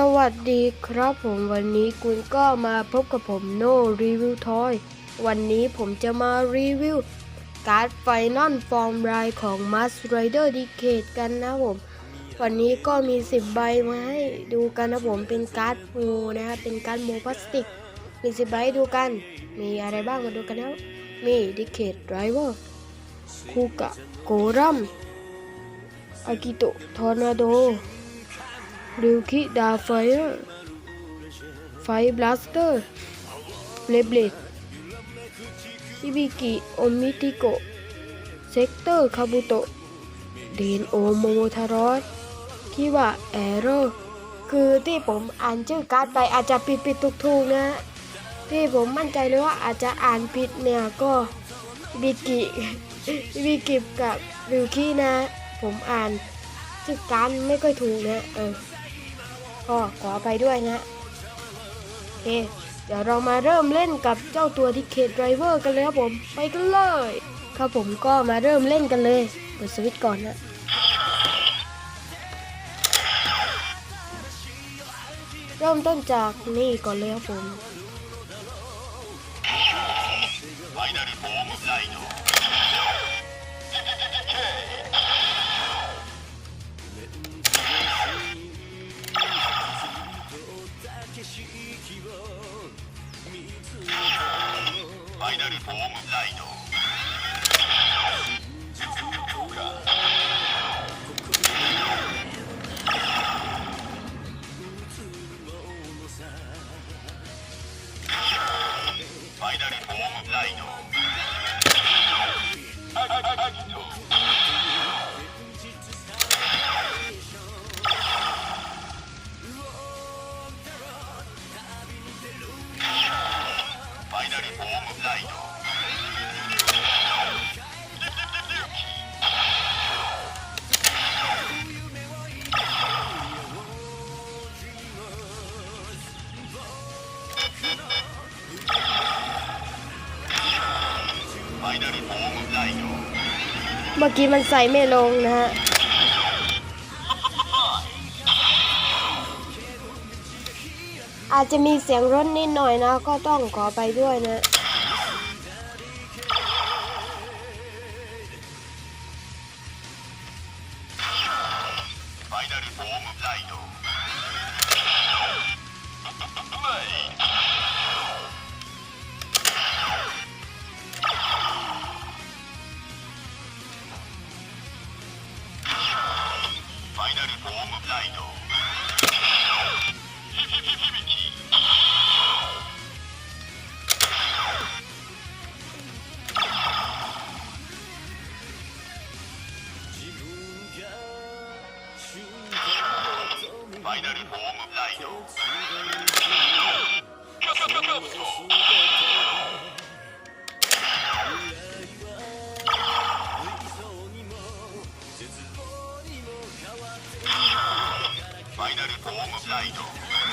สวัสดีครับผมวันนี้คุณก็มาพบกับผมโนรีวิวทอยวันนี้ผมจะมารีวิว การ์ดไฟนอลฟอร์มรายของ m a s r i d e r d e c a d e กันนะผม วันนี้ก็มี 10 ใบมาให้ดูกันนะผมเป็นการ์ดโมนะครับเป็นการ์ดโมพลาสติก มี10ใบให้ดูกัน มีอะไรบ้างมาดูกันแล้วมี d e c a d e Driver คูกะโกรัมอากิโตทอร์นาโด ริวคิดาไฟร์ไฟบลัสเตอร์เลเบลดอิบิกิโอมิติโกเซกเตอร์คาบุโตะเดนโอโมโมทารอสคิวะแอโรคือที่ผมอ่านชื่อการ์ดไปอาจจะผิดผิดถูกถูกๆนะ ที่ผมมั่นใจเลยว่าอาจจะอ่านผิดเนี่ยก็บิกิอิบิกิกับริวคินะ ผมอ่านชื่อการ์ดไม่ค่อยถูกนะเออ ก็ขอไปด้วยนะโอเคเดี๋ยวเรามาเริ่มเล่นกับเจ้าตัวทิเคทไดรเวอร์กันเลยครับผมไปกันเลย ครับผมก็มาเริ่มเล่นกันเลยเปิดสวิตช์ก่อนนะเริ่มต้นจากนี่ก่อนเลยครับผม ファイナルフォームライド เมื่อกี้มันใส่ไม่ลงนะฮะ อาจจะมีเสียงรถนิดหน่อยนะ ก็ต้องขอไปด้วยนะ フォームライドキャキャキャキャストファイナルフォームライド。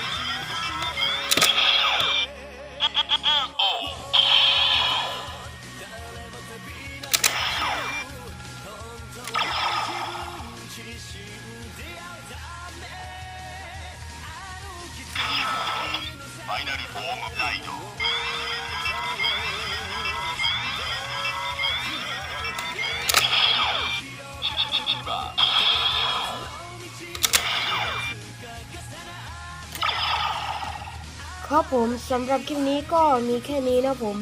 ครับผมสำหรับคลิปนี้ก็มีแค่นี้นะผม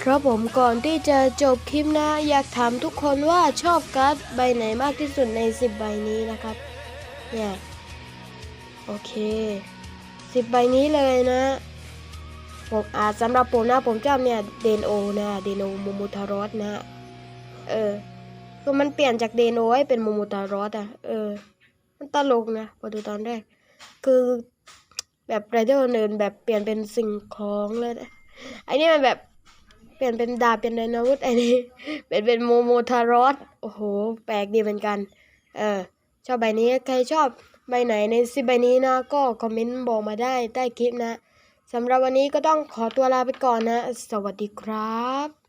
ครับผมก่อนที่จะจบคลิปนะ อยากถามทุกคนว่าชอบการ์ดใบไหนมากที่สุดใน 10 ใบนี้นะครับ เนี่ย โอเค 10ใบนี้เลยนะ ผมอ่าสำหรับผมนะผมชอบเนี่ยเดนโอนะเดนโอโมโมทารอสนะเออคือมันเปลี่ยนจากเดนโอให้เป็นโมโมทารอสอะเออ มันตลกนะพอดูตอนแรกคือแบบไรเดอร์เนินแบบเปลี่ยนเป็นสิ่งของเลยนะไอ้นี่มันแบบเปลี่ยนเป็นดาบเป็นไดนาวุธไอ้นี่เป็นเป็นโมโมทารอสโอ้โห แปลกดีเหมือนกัน เออ ชอบใบนี้ใครชอบ ใบไหนในสิบใบนี้นะ ก็คอมเมนต์บอกมาได้ใต้คลิปนะสำหรับวันนี้ก็ต้องขอตัวลาไปก่อนนะ สวัสดีครับ